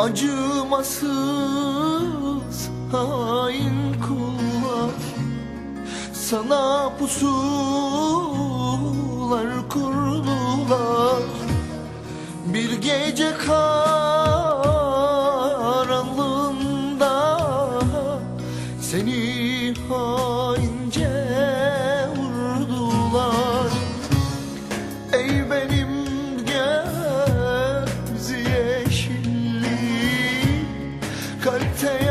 Acımasız hain kullar. Sana pusular kurdular. Bir gece karanlığında Seni haince Kalpte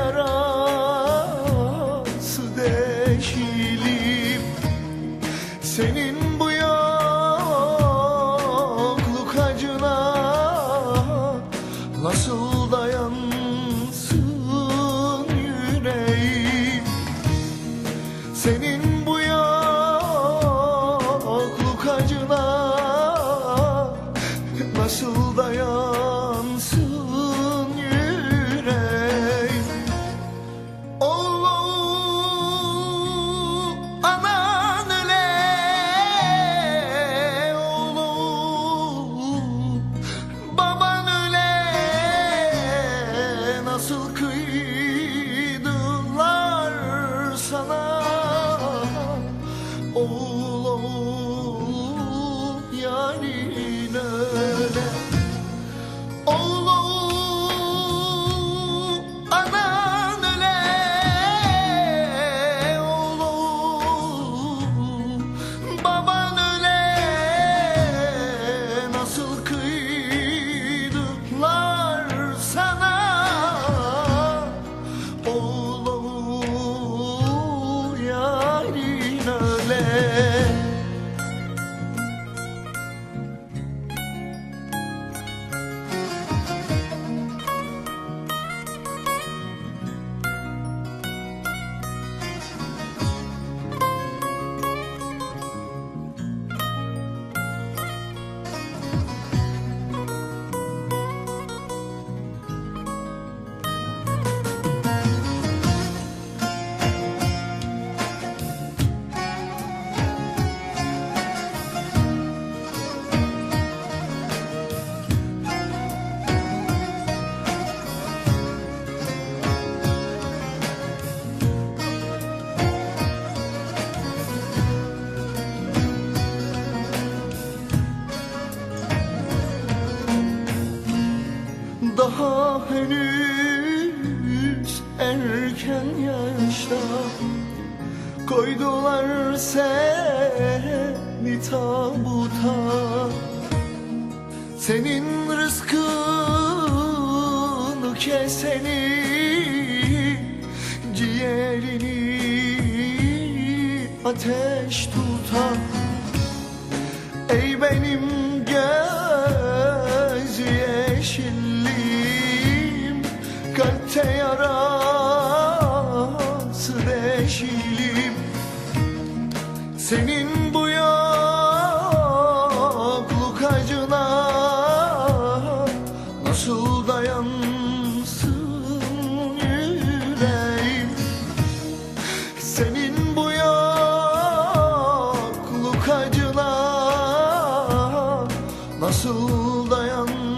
Daha henüz erken yaşta Koydular seni tabuta. Senin rızkını keseni Ciğerini ateş tutan Ey benim göz deşilim Senin bu yokluk acına Nasıl dayansın yüreğim? Senin bu yokluk acına Nasıl dayan